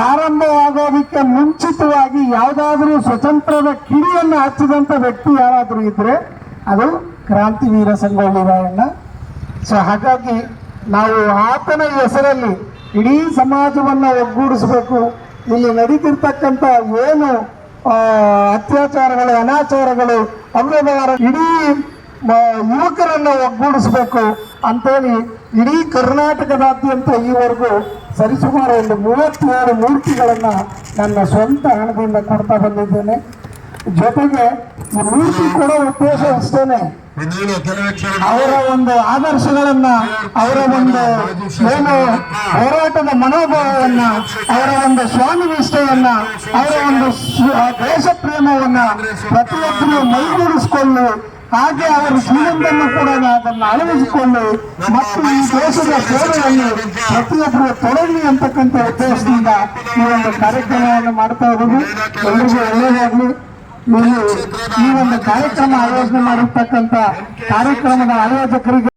ಪ್ರಾರಂಭವಾಗೋದಕ್ಕೆ ಮುಂಚಿತವಾಗಿ ಯಾವುದಾದ್ರೂ ಸ್ವತಂತ್ರದ ಕಿಡಿಯನ್ನು ಹಚ್ಚಿದಂಥ ವ್ಯಕ್ತಿ ಯಾರಾದರೂ ಇದ್ರೆ ಅದು ಕ್ರಾಂತಿವೀರ ಸಂಗೊಳ್ಳಿ ರಾಯಣ್ಣ. ಸೊ ಹಾಗಾಗಿ ನಾವು ಆತನ ಹೆಸರಲ್ಲಿ ಇಡೀ ಸಮಾಜವನ್ನು ಒಗ್ಗೂಡಿಸಬೇಕು. ಇಲ್ಲಿ ನಡೀತಿರ್ತಕ್ಕಂಥ ಏನು ಅತ್ಯಾಚಾರಗಳು, ಅನಾಚಾರಗಳು ಅವ್ರವರ ಇಡೀ ಯುವಕರನ್ನ ಒಗ್ಗೂಡಿಸಬೇಕು ಅಂತೇಳಿ ಇಡೀ ಕರ್ನಾಟಕದಾದ್ಯಂತ ಈವರೆಗೂ ಸರಿಸುಮಾರು ಒಂದು ಮೂವತ್ತೇಳು ಮೂರ್ತಿಗಳನ್ನು ನನ್ನ ಸ್ವಂತ ಹಣದಿಂದ ಕೊಡ್ತಾ ಬಂದಿದ್ದೇನೆ. ಜೊತೆಗೆ ಈ ಮೂರ್ತಿ ಕೊಡೋ ಉದ್ದೇಶ ಅಷ್ಟೇನೆ. ಅವರ ಒಂದು ಆದರ್ಶಗಳನ್ನ ಅವರ ಒಂದು ಏನು ಹೋರಾಟದ ಮನೋಭಾವವನ್ನ ಅವರ ಒಂದು ಸ್ವಾಮಿ ನಿಷ್ಠೆಯನ್ನ ಅವರ ಒಂದು ದೇಶ ಪ್ರೇಮವನ್ನ ಪ್ರತಿಯೊಬ್ಬರು ಮೈಗೂಡಿಸಿಕೊಂಡು ಹಾಗೆ ಅವರ ಜೀವನದಲ್ಲೂ ಕೂಡ ಅದನ್ನು ಅಳವಡಿಸಿಕೊಂಡು ಮತ್ತು ಈ ದೇಶದ ಸೇವೆಯನ್ನು ಪ್ರತಿಯೊಬ್ಬರು ತೊಡಗಲಿ ಅಂತಕ್ಕಂಥ ಉದ್ದೇಶದಿಂದ ಈ ಒಂದು ಕಾರ್ಯಕ್ರಮವನ್ನು ಮಾಡ್ತಾ ಇರೋದು ಎಲ್ಲರಿಗೂ ಒಳ್ಳೆಯದಾಗಲಿ. ಈ ಒಂದು ಕಾರ್ಯಕ್ರಮ ಆಯೋಜನೆ ಮಾಡಿರ್ತಕ್ಕಂಥ ಕಾರ್ಯಕ್ರಮದ ಆಯೋಜಕರಿಗೆ